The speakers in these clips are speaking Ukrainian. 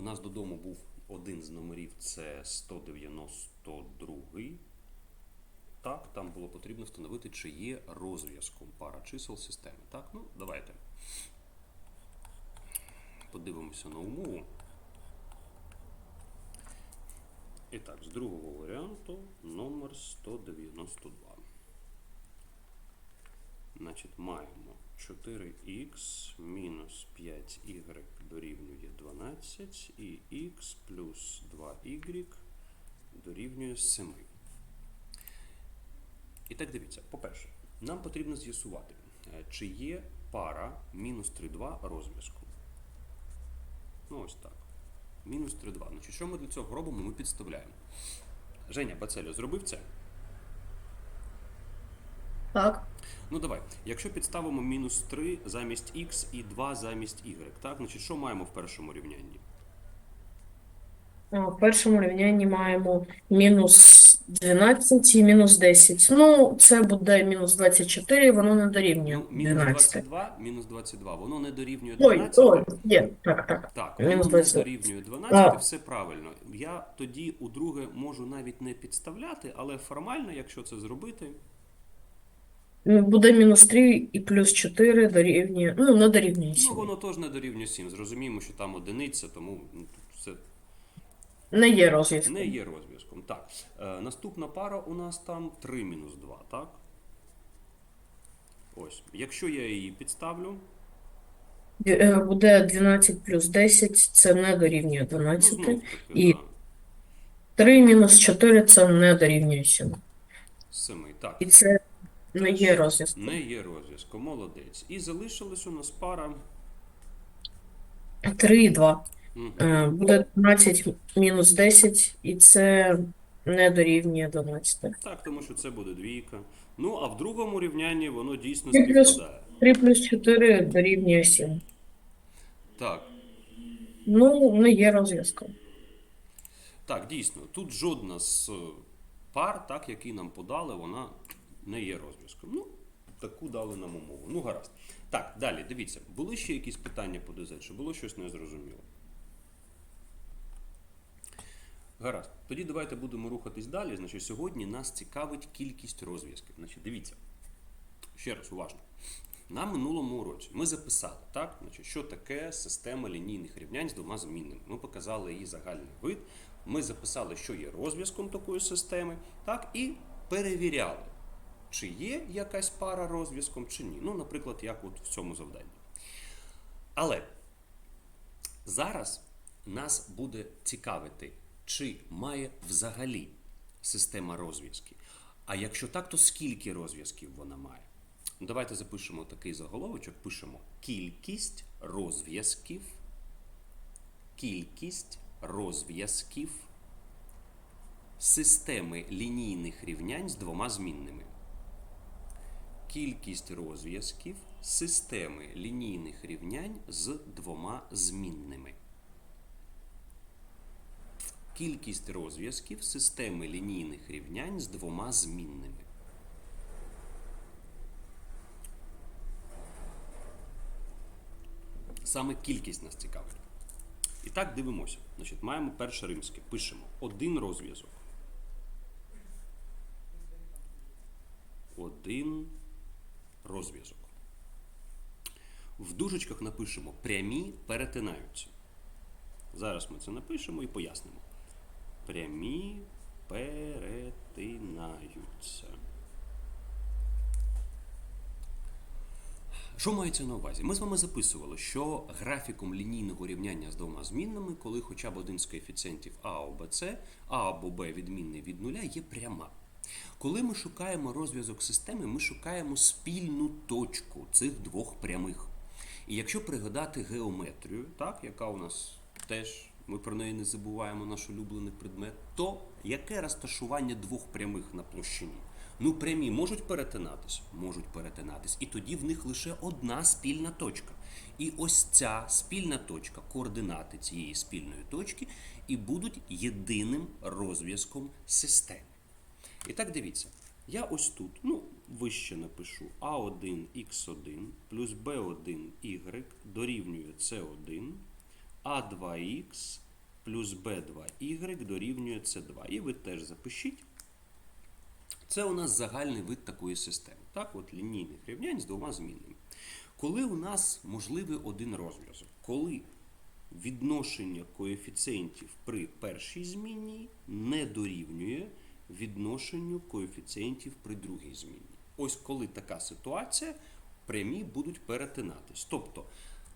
У нас додому був один з номерів, це 192. Так, там було потрібно встановити, чи є розв'язком пара чисел системи. Так, ну давайте. Подивимося на умову. І так, з другого варіанту номер 192. Значить, маємо 4х мінус 5y дорівнює 12 і х плюс 2y дорівнює 7. І так дивіться, по-перше, нам потрібно з'ясувати, е, чи є пара мінус 3,2 розв'язку. Ну ось так. Мінус 3,2. Значить, що ми для цього робимо? Ми підставляємо. Женя Бацелю зробив це? Так. Ну давай. Якщо підставимо мінус 3 замість х і 2 замість y, так? Значить, що маємо в першому рівнянні? В першому рівнянні маємо мінус 12 і мінус 10. Ну, це буде мінус 24, воно не дорівнює Ну, мінус 12. 22, мінус 22, воно не дорівнює Ой, 12. ой, є, так, так. Так, Мінус воно не 22. дорівнює 12, А. все правильно. Я тоді у друге можу навіть не підставляти, але формально, якщо це зробити, Буде мінус 3 і плюс 4 дорівнює, ну, не дорівнює 7. ну воно теж не дорівнює 7. Зрозуміємо, що там одиниця, тому ну, тут Не є розв'язком. не є розв'язком. Так, е, наступна пара у нас там 3 мінус 2, так? Ось. Якщо я її підставлю, е, Буде 12 плюс 10, це не дорівнює ну 12. знов таки, І- да, 3 мінус 4 це не дорівнює 7. 7. Так. І це не є розв'язком. Не є розв'язком, молодець. І залишилась у нас пара. 3 і 2. Мгм. Е, Буде 12 мінус 10, і це не дорівнює 12. Так, тому що це буде двійка. Ну, а в другому рівнянні воно дійсно І плюс- співпадає. 3 плюс 4 дорівнює 7. Так, Ну, не є розв'язком. так, дійсно, тут жодна з е, пар, так, які нам подали, вона не є розв'язком. Ну, таку дали нам умову. Ну, гаразд. Так, далі, дивіться, були ще якісь питання по ДЗ, чи було щось незрозуміло? Гаразд. Тоді давайте будемо рухатись далі. Значить, сьогодні нас цікавить кількість розв'язків. Значить, дивіться. Ще раз уважно. На минулому уроці ми записали, так, значить, що таке система лінійних рівнянь з двома змінними. Ми показали її загальний вид. Ми записали, що є розв'язком такої системи, так, і перевіряли, чи є якась пара розв'язком, чи ні. Ну, наприклад, як от в цьому завданні. Але зараз нас буде цікавити, чи має взагалі система розв'язки. А якщо так, то скільки розв'язків вона має? Ну, Давайте запишемо такий заголовочок. Пишемо кількість розв'язків. Кількість розв'язків системи лінійних рівнянь з двома змінними. Кількість розв'язків системи лінійних рівнянь з двома змінними. Кількість розв'язків системи лінійних рівнянь з двома змінними. Саме кількість нас цікавить. І так дивимося. Значить, маємо перше римське. Пишемо один розв'язок. Один розв'язок. В дужечках напишемо прямі перетинаються. Зараз ми це напишемо і пояснимо. Прямі перетинаються. Що мається на увазі? Ми з вами записували, що графіком лінійного рівняння з двома змінними, коли хоча б один з коефіцієнтів А або С, А або Б відмінний від нуля, є пряма. Коли ми шукаємо розв'язок системи, ми шукаємо спільну точку цих двох прямих. І якщо пригадати геометрію, так, яка у нас теж, ми про неї не забуваємо, наш улюблений предмет, то яке розташування двох прямих на площині? Ну, прямі можуть перетинатись? Можуть перетинатись. І тоді в них лише одна спільна точка. І ось ця спільна точка, координати цієї спільної точки, і будуть єдиним розв'язком системи. І так дивіться. Я ось тут, ну, вище напишу А1 х1 плюс Б1 y дорівнює С1, А2х плюс b2y дорівнює c2. І ви теж запишіть. Це у нас загальний вид такої системи. Так, от лінійних рівнянь з двома змінними. Коли у нас можливий один розв'язок, коли відношення коефіцієнтів при першій змінній не дорівнює відношенню коефіцієнтів при другій змінній. Ось коли така ситуація, прямі будуть перетинатись. Тобто,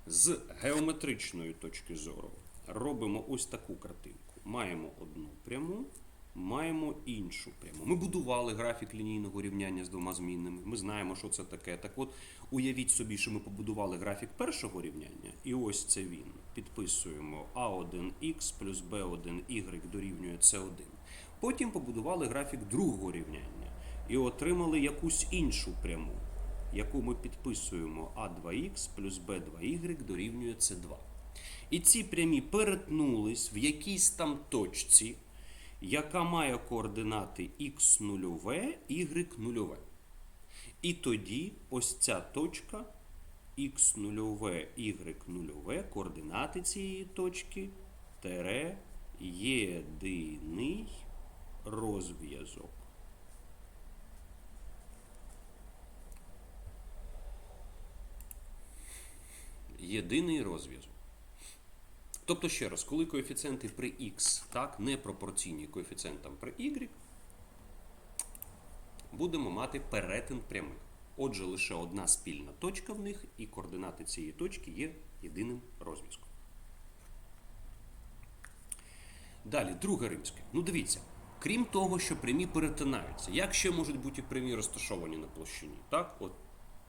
з геометричної точки зору робимо ось таку картинку. Маємо одну пряму, маємо іншу пряму. Ми будували графік лінійного рівняння з двома змінними. Ми знаємо, що це таке. Так от, уявіть собі, що ми побудували графік першого рівняння, і ось це він. Підписуємо А1х плюс Б1y дорівнює С1. Потім побудували графік другого рівняння і отримали якусь іншу пряму, яку ми підписуємо А2х плюс Б2y дорівнює С2. І ці прямі перетнулись в якійсь там точці, яка має координати х0, y0. І тоді ось ця точка х0, y0, координати цієї точки тере єдиний розв'язок. Єдиний розв'язок. Тобто, ще раз, коли коефіцієнти при x так, не пропорційні коефіцієнтам при y, будемо мати перетин прямих. Отже, лише одна спільна точка в них, і координати цієї точки є єдиним розв'язком. Далі, друге римське. Ну дивіться, крім того, що прямі перетинаються, як ще можуть бути прямі розташовані на площині? Так, от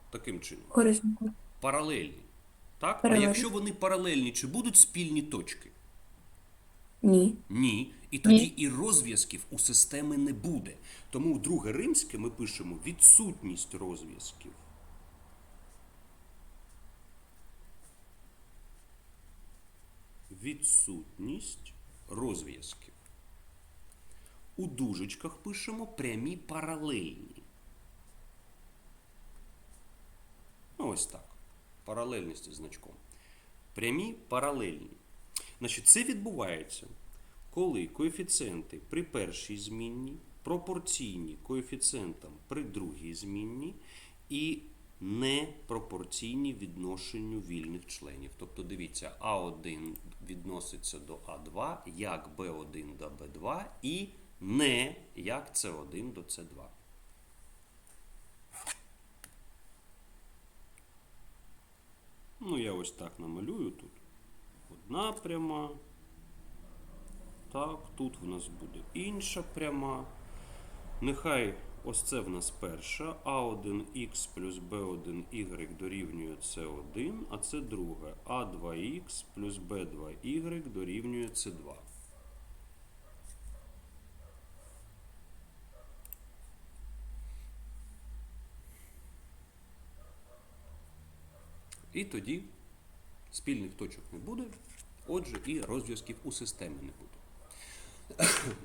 таким чином. Корисненько. Паралельні. Так? Паралельні. А якщо вони паралельні, чи будуть спільні точки? Ні. Ні. І тоді і розв'язків у системи не буде. Тому в друге римське ми пишемо відсутність розв'язків. Відсутність розв'язків. У дужечках пишемо прямі паралельні. Ну, ось так. Паралельність зі значком. Прямі паралельні. Значить, це відбувається, коли коефіцієнти при першій змінній пропорційні коефіцієнтам при другій змінній і не пропорційні відношенню вільних членів. Тобто, дивіться, А1 відноситься до А2, як Б1 до Б2 і не як С1 до С2. Ну, я ось так намалюю тут. Одна пряма. Так, тут в нас буде інша пряма. Нехай ось це в нас перша. А1х плюс Б1y дорівнює С1, а це друге. А2х плюс Б2y дорівнює С2. І тоді спільних точок не буде, отже, і розв'язків у системі не буде.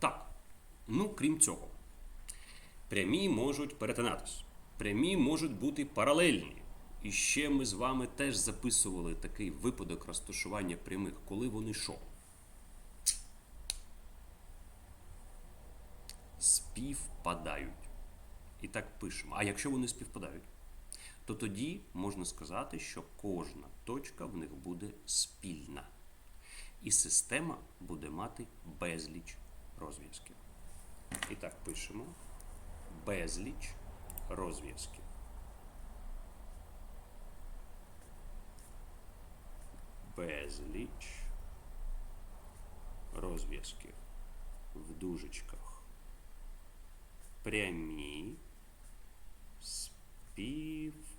Так, ну крім цього, прямі можуть перетинатись, прямі можуть бути паралельні. І ще ми з вами теж записували такий випадок розташування прямих, коли вони що? Співпадають. І так пишемо. А якщо вони співпадають, то тоді можна сказати, що кожна точка в них буде спільна. І система буде мати безліч розв'язків. І так пишемо безліч розв'язків. Безліч розв'язків в дужечках прямі співпадають.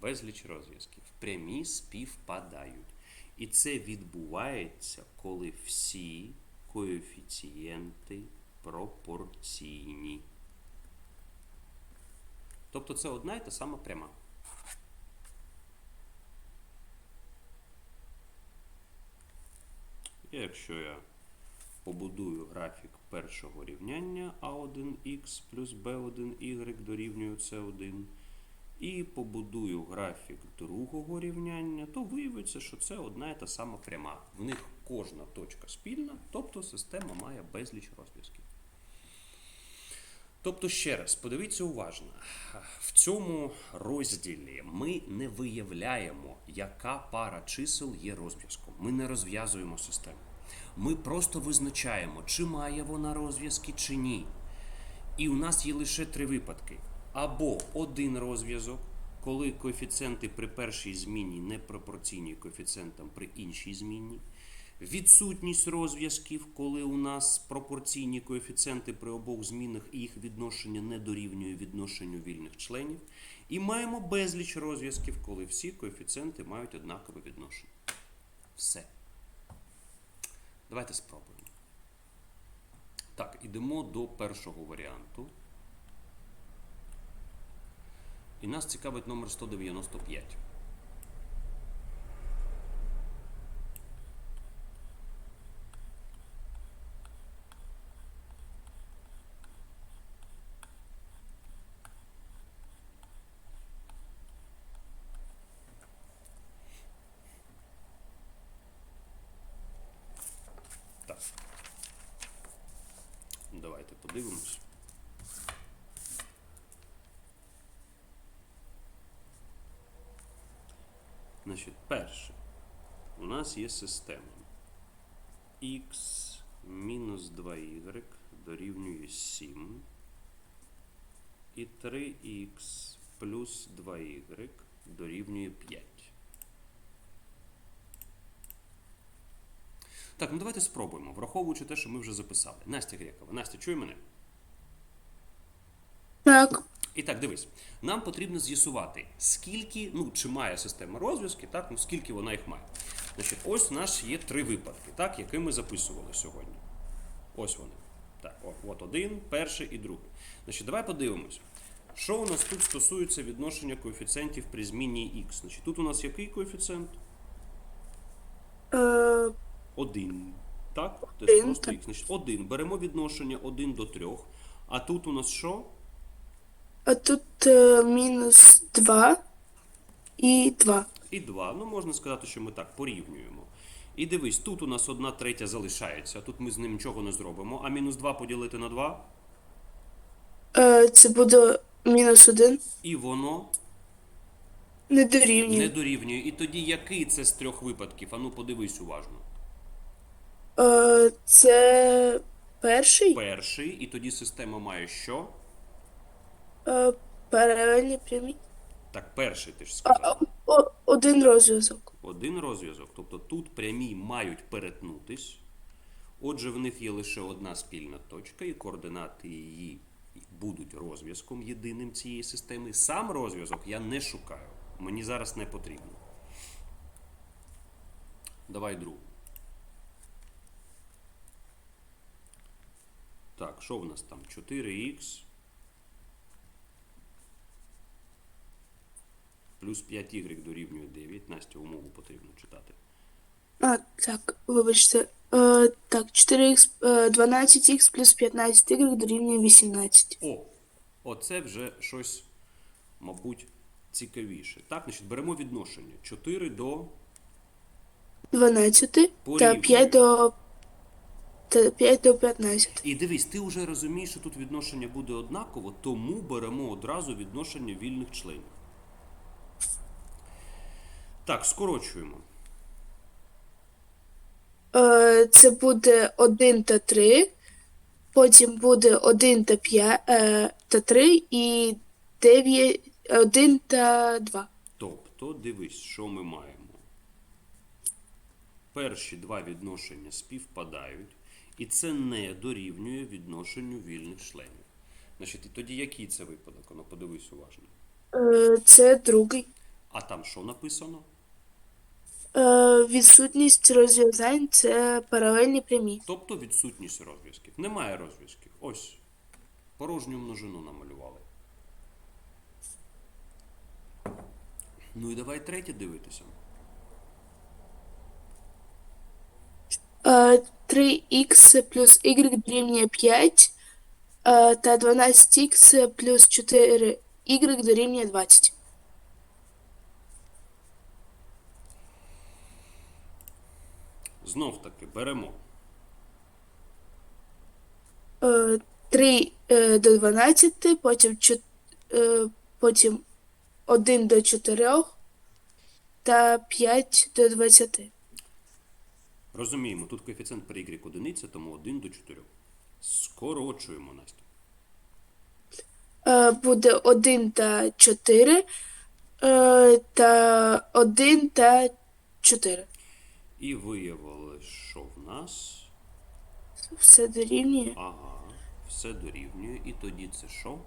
Безліч розв'язків. Прямі співпадають. І це відбувається, коли всі коефіцієнти пропорційні. Тобто це одна і та сама пряма. Якщо я побудую графік першого рівняння А1х плюс Б1y дорівнює С1 і побудую графік другого рівняння, то виявиться, що це одна і та сама пряма. В них кожна точка спільна, тобто система має безліч розв'язків. Тобто, ще раз, подивіться уважно, в цьому розділі ми не виявляємо, яка пара чисел є розв'язком. Ми не розв'язуємо систему. Ми просто визначаємо, чи має вона розв'язки, чи ні. І у нас є лише три випадки: або один розв'язок, коли коефіцієнти при першій зміні не пропорційні коефіцієнтам при іншій зміні. Відсутність розв'язків, коли у нас пропорційні коефіцієнти при обох змінах і їх відношення не дорівнює відношенню вільних членів. І маємо безліч розв'язків, коли всі коефіцієнти мають однакове відношення. Все. Давайте спробуємо. Так, ідемо до першого варіанту. І нас цікавить номер 195. Так. Давайте подивимось. Значить, перше. У нас є система. x мінус 2y дорівнює 7. І 3х плюс 2y дорівнює 5. Так, ну давайте спробуємо, враховуючи те, що ми вже записали. Настя Грекова. Настя, чує мене? Так. І так, дивись, нам потрібно з'ясувати, скільки, ну, чи має система розв'язки, так, ну скільки вона їх має. Значить, ось у нас є три випадки, так, які ми записували сьогодні. Ось вони. Так, о, от один, перший і другий. Значить, давай подивимось. Що у нас тут стосується відношення коефіцієнтів при зміні х? Значить, тут у нас який коефіцієнт? Е, Один. Так? Тобто Один, просто х. Значить, один. Беремо відношення 1 до 3. А тут у нас що? А тут е, мінус 2 і 2. І 2. Ну, можна сказати, що ми так порівнюємо. І дивись, тут у нас одна третя залишається, тут ми з ним нічого не зробимо. А мінус 2 поділити на 2, Е, це буде мінус 1. і воно Не не дорівнює. дорівнює. І тоді який це з трьох випадків? Ану, подивись уважно. Е, це перший. Перший, і тоді система має що? Е, паралельні прямі. Так, перший ти ж А, сказав. о, один розв'язок. Один розв'язок. Тобто тут прямі мають перетнутись. Отже, в них є лише одна спільна точка, і координати її будуть розв'язком єдиним цієї системи. Сам розв'язок я не шукаю. Мені зараз не потрібно. Давай другу. Так, що в нас там? 4х плюс 5y дорівнює 9. Настя, умову потрібно читати. А, так, вибачте. Е, так, 4х, е, 12х плюс 15y дорівнює 18. О, оце вже щось, мабуть, цікавіше. Так, значить, беремо відношення 4 до 12 та Порівнюємо. 5 до, та 5 до 15. І дивись, ти вже розумієш, що тут відношення буде однаково, тому беремо одразу відношення вільних членів. Так, скорочуємо. Е, це буде 1 та 3, потім буде 1 та 5, е, та 3 і 9, 1 та 2. Тобто, дивись, що ми маємо. Перші два відношення співпадають, і це не дорівнює відношенню вільних членів. Значить, і тоді який це випадок? Ну, подивись уважно. Е, це другий. А там що написано? Е, відсутність розв'язань це паралельні прямі. Тобто відсутність розв'язків. Немає розв'язків. Ось. Порожню множину намалювали. Ну і давай третє дивитися. Е, 3х плюс y дорівнює 5 е, та 12х плюс 4y дорівнює 20. Знов таки беремо. Е, 3 е, до 12, потім, е, потім 1 до 4 та 5 до 20. Розуміємо, тут коефіцієнт при y одиниця, тому 1 до 4. Скорочуємо, Настя. Е, буде 1 та 4 е, та 1 та 4. І виявилось, що в нас. Все дорівнює. Ага, все дорівнює. І тоді це що?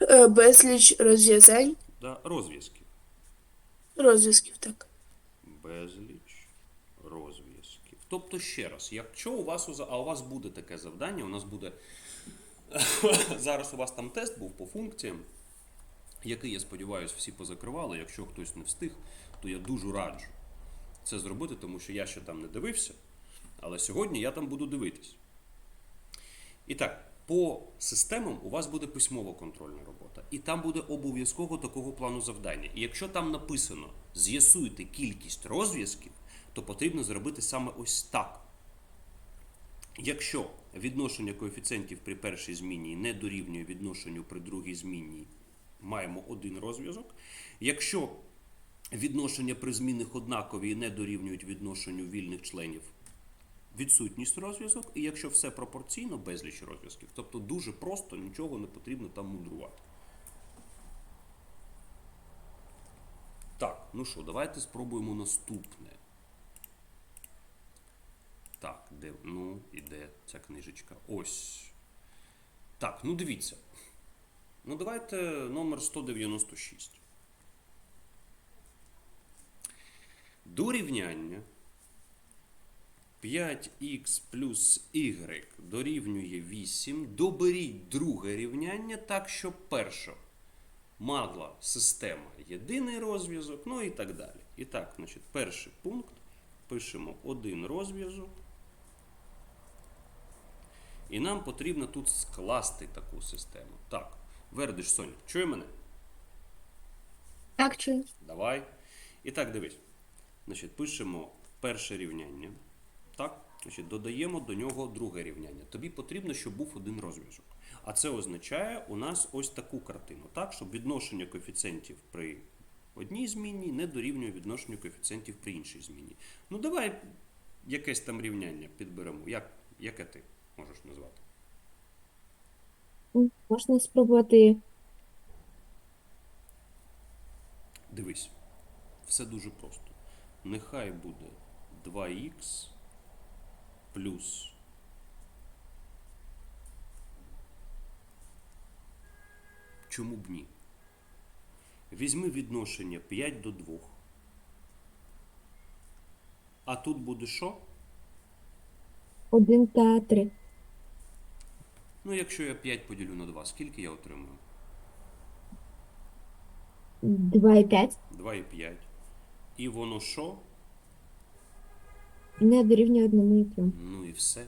Е, безліч розв'язань, Да, розв'язків. розв'язків, так. Безліч розв'язків. Тобто, ще раз, якщо у вас а у вас буде таке завдання, у нас буде зараз у вас там тест був по функціям, який, я сподіваюся, всі позакривали. Якщо хтось не встиг, то я дуже раджу це зробити, тому що я ще там не дивився, але сьогодні я там буду дивитись. І так, по системам у вас буде письмова контрольна робота, і там буде обов'язково такого плану завдання. І якщо там написано з'ясуйте кількість розв'язків, то потрібно зробити саме ось так. Якщо відношення коефіцієнтів при першій зміні не дорівнює відношенню при другій зміні, маємо один розв'язок. Якщо відношення при змінних однакові і не дорівнюють відношенню вільних членів, відсутність розв'язок, і якщо все пропорційно, безліч розв'язків. Тобто дуже просто, нічого не потрібно там мудрувати. Так, ну що, давайте спробуємо наступне. Так, де, ну, і де ця книжечка? Ось. Так, ну дивіться. Ну, давайте номер 196. До рівняння 5х плюс y дорівнює 8. Доберіть друге рівняння так, щоб перша мала система єдиний розв'язок, ну і так далі. І так, значить, перший пункт пишемо один розв'язок. І нам потрібно тут скласти таку систему. Так, Вердиш, Соня, чує мене? Так, чую. Давай. І так, дивись. Значить, пишемо перше рівняння. Так? Значить, додаємо до нього друге рівняння. Тобі потрібно, щоб був один розв'язок. А це означає у нас ось таку картину, так? щоб відношення коефіцієнтів при одній зміні не дорівнює відношенню коефіцієнтів при іншій зміні. Ну, давай якесь там рівняння підберемо. Як, яке ти можеш назвати? Можна спробувати Дивись, все дуже просто. Нехай буде 2х плюс Чому б ні? Візьми відношення 5 до 2. А тут буде що? 1 та 3. Ну, якщо я 5 поділю на 2, скільки я отримую? 2 і 5 2,5. І воно що? не дорівнює 1 і 3. Ну і все.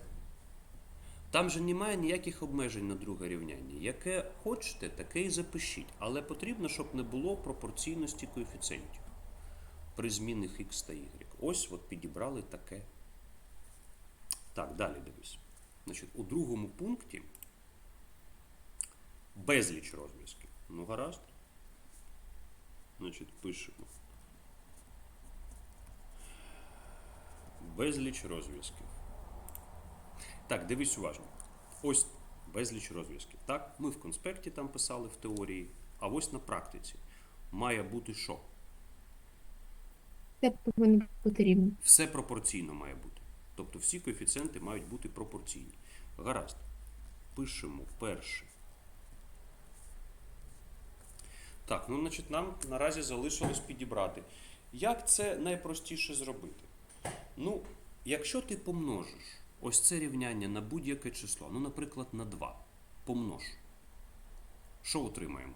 Там же немає ніяких обмежень на друге рівняння. Яке хочете, таке і запишіть. Але потрібно, щоб не було пропорційності коефіцієнтів при змінних x та y. Ось от підібрали таке. Так, далі дивись. Значить, у другому пункті безліч розв'язків. Ну, гаразд. Значить, пишемо. Безліч розв'язків. Так, дивись уважно. Ось безліч розв'язків. Так, ми в конспекті там писали в теорії, а ось на практиці має бути що? Це повинно бути рівно. Все пропорційно має бути. Тобто всі коефіцієнти мають бути пропорційні. Гаразд. Пишемо перше. Так, ну, значить, нам наразі залишилось підібрати. Як це найпростіше зробити? Ну, якщо ти помножиш ось це рівняння на будь-яке число, ну, наприклад, на 2, помнож. Що отримаємо?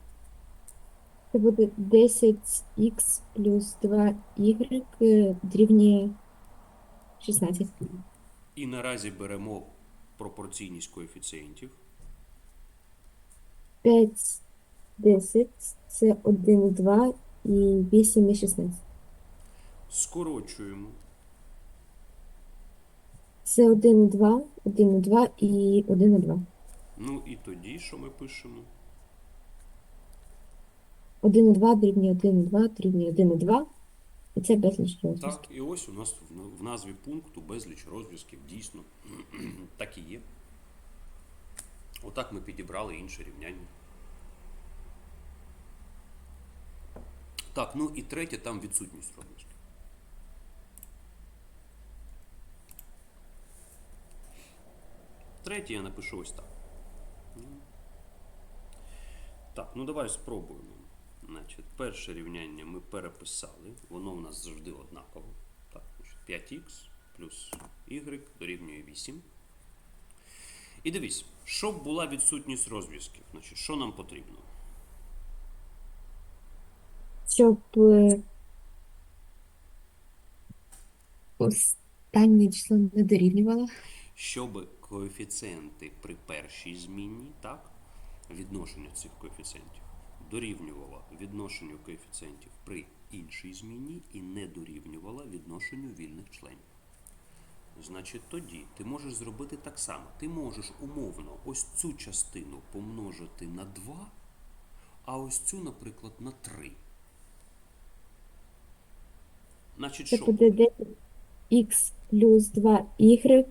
Це буде 10х плюс 2y е, дорівнює 16. І наразі беремо пропорційність коефіцієнтів. 5, 10, це 1 2 і 8 і 16. Скорочуємо. Це 1 і 2, 1 і 2 і 1 2. Ну і тоді, що ми пишемо? 1 і 2 дорівнює 1 і 2 дорівнює 1 і 2. І це безліч розв'язків. Так, і ось у нас в назві пункту безліч розв'язків, дійсно, так і є. Отак ми підібрали інше рівняння. Так, ну і третє, там відсутність розв'язків. Третє я напишу ось так. Так, ну давай спробуємо. Значить, перше рівняння ми переписали, воно в нас завжди однаково. Так, 5х плюс y дорівнює 8. І дивись, щоб була відсутність розв'язків, значить, що нам потрібно? Щоб е, останнє число не дорівнювало. Щоб коефіцієнти при першій змінні, так, відношення цих коефіцієнтів дорівнювало відношенню коефіцієнтів при іншій змінні і не дорівнювало відношенню вільних членів. Значить, тоді ти можеш зробити так само. Ти можеш умовно ось цю частину помножити на 2, а ось цю, наприклад, на 3. Значить, Це що? буде 10х плюс 2y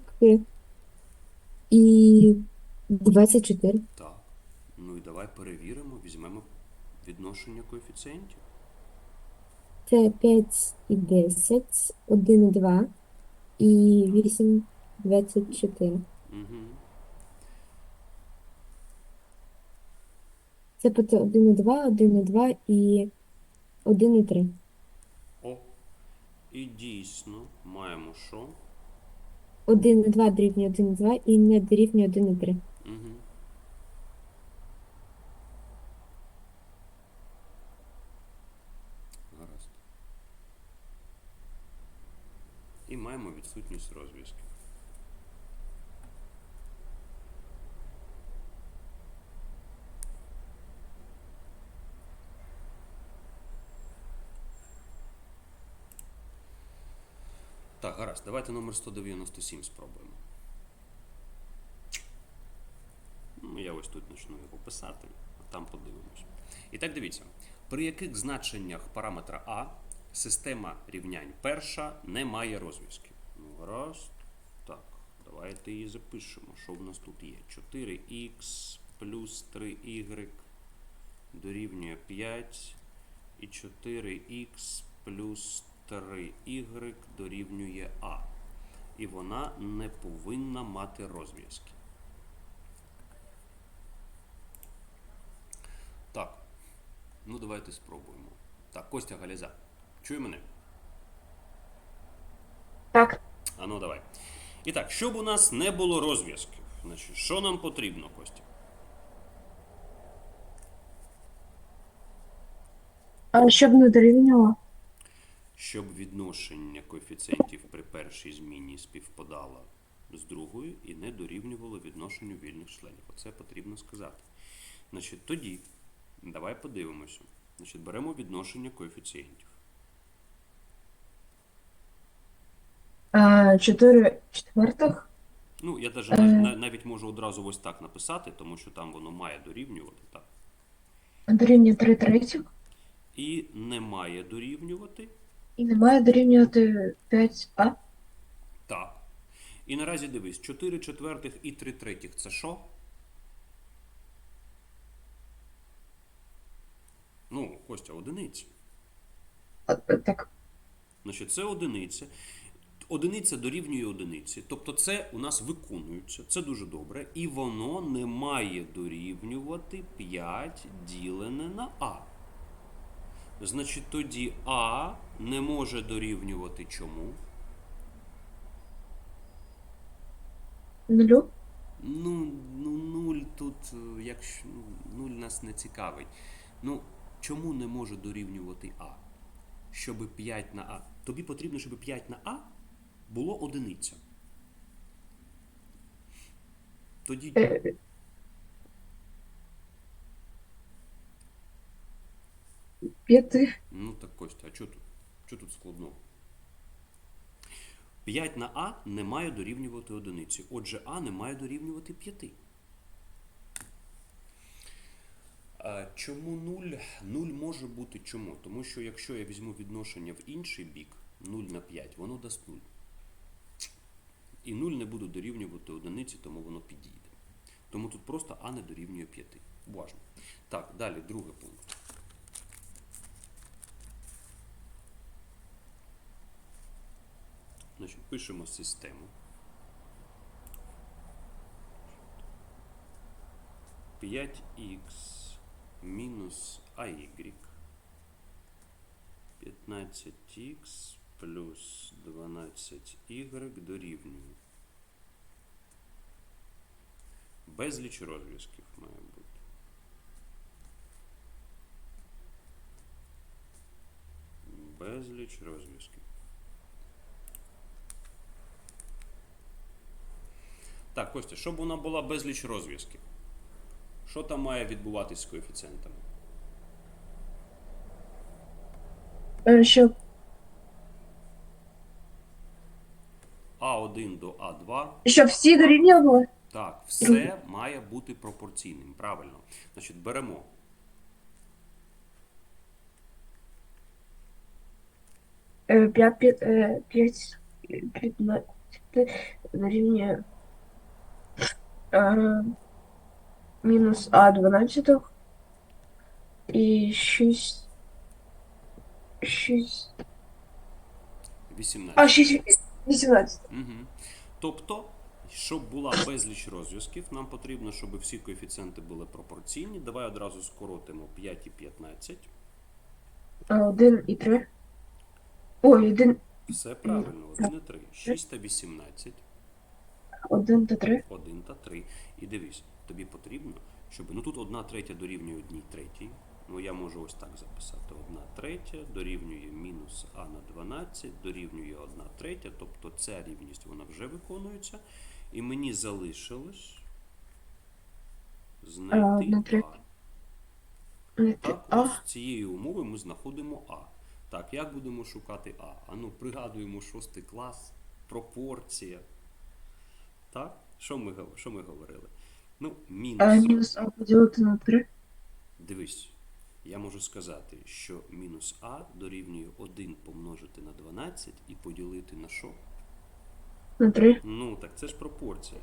і 24. Так. Ну і давай перевіримо, візьмемо відношення коефіцієнтів. Це 5 і 10, 1 і 2 і 8, 24. Угу. Це буде 1 і 2, 1 і 2 і 1 і 3. О. І дійсно маємо що? 1 на 2 дорівнює 1 і 2 і не дорівнює 1 і 3. Угу. Гаразд. І маємо відсутність розв'язків. Гаразд, давайте номер 197 спробуємо. Ну, я ось тут почну його писати, а там подивимось. І так дивіться, при яких значеннях параметра А система рівнянь перша не має розв'язків. Ну, гаразд. Так, давайте її запишемо. Що в нас тут є? 4х плюс 3y дорівнює 5 і 4х плюс 3y дорівнює А. І вона не повинна мати розв'язки. Так. Ну, давайте спробуємо. Так, Костя Галяза. Чує мене? Так. А ну давай. І так, щоб у нас не було розв'язків, значить, що нам потрібно, Костя? А щоб не дорівнювало? Щоб відношення коефіцієнтів при першій зміні співпадало з другою і не дорівнювало відношенню вільних членів. Оце потрібно сказати. Значить, тоді давай подивимося. Значить, беремо відношення коефіцієнтів. 4 четвертих. Ну, я даже Е. навіть можу одразу ось так написати, тому що там воно має дорівнювати, так. Дорівнює 3 третіх. І не має дорівнювати І не має дорівнювати 5а. Так. І наразі дивись, 4 четвертих і 3 третіх це що? Ну, Костя, одиниці. А, Так. Значить, це одиниця. Одиниця дорівнює одиниці. Тобто це у нас виконується. Це дуже добре. І воно не має дорівнювати 5 ділене на А. Значить, тоді А не може дорівнювати чому? Нулю. Ну, ну, нуль тут, е, якщо ну, нуль нас не цікавить. Ну, чому не може дорівнювати А? Щоб 5 на А. Тобі потрібно, щоб 5 на А було одиниця. Тоді Е, П'яти. Ну так Костя, а що тут? Що тут складного? 5 на А не має дорівнювати одиниці. Отже, А не має дорівнювати 5. Чому 0? 0 може бути чому? Тому що якщо я візьму відношення в інший бік, 0 на 5, воно дасть 0. І 0 не буде дорівнювати одиниці, тому воно підійде. Тому тут просто А не дорівнює 5. Уважно. Так, далі, другий пункт. Значить, пишемо систему. П'ять х мінус АY. 15х плюс 12y дорівнює. Безліч розв'язків має бути. Безліч розв'язків. Так, Костя, щоб вона була безліч розв'язків. Що там має відбуватись з коефіцієнтами? Е, Щоб А1 до А2. щоб всі дорівнювали. Так, все має бути пропорційним. Правильно. Значить, беремо. Е, П'ять п'ять е, п'ять п'ятнадцяти дорівнює мінус А дванадцятих і шість шість 18. а шість вісімнадцять. Угу. Тобто, щоб була безліч розв'язків, нам потрібно, щоб всі коефіцієнти були пропорційні. Давай одразу скоротимо 5 і 15. А, Один і три. Ой, один, Все правильно, 1 і 3. 6 та 18. Один та три. 1 та 3. І дивись, тобі потрібно, щоб. Ну тут 1 третя дорівнює 1 третій. Ну я можу ось так записати. 1 третя дорівнює мінус А на 12, дорівнює 1 третя. Тобто ця рівність вона вже виконується. І мені залишилось знайти А. Так, ось з цієї умови ми знаходимо А. Так, як будемо шукати А? А ну, пригадуємо шостий клас, пропорція. Так? Що ми, що ми говорили? Ну, мінус. а мінус А поділити на три. Дивись, я можу сказати, що мінус А дорівнює 1 помножити на 12 і поділити на що? На три. Ну, так це ж пропорція.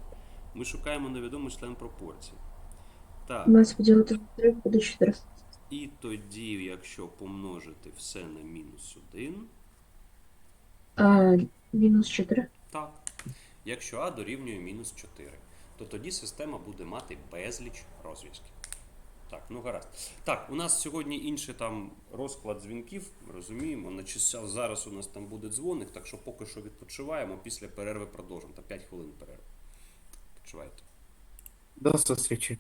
Ми шукаємо невідомий член пропорції. Так. 12 поділити на три буде 4. І тоді, якщо помножити все на мінус 1, А, мінус 4. так. Якщо А дорівнює мінус 4, то тоді система буде мати безліч розв'язків. Так, ну гаразд. Так, у нас сьогодні інший там розклад дзвінків, розуміємо. На часах зараз у нас там буде дзвоник, так що поки що відпочиваємо, після перерви продовжимо. Та 5 хвилин перерви. Відпочивайте. До зустрічі.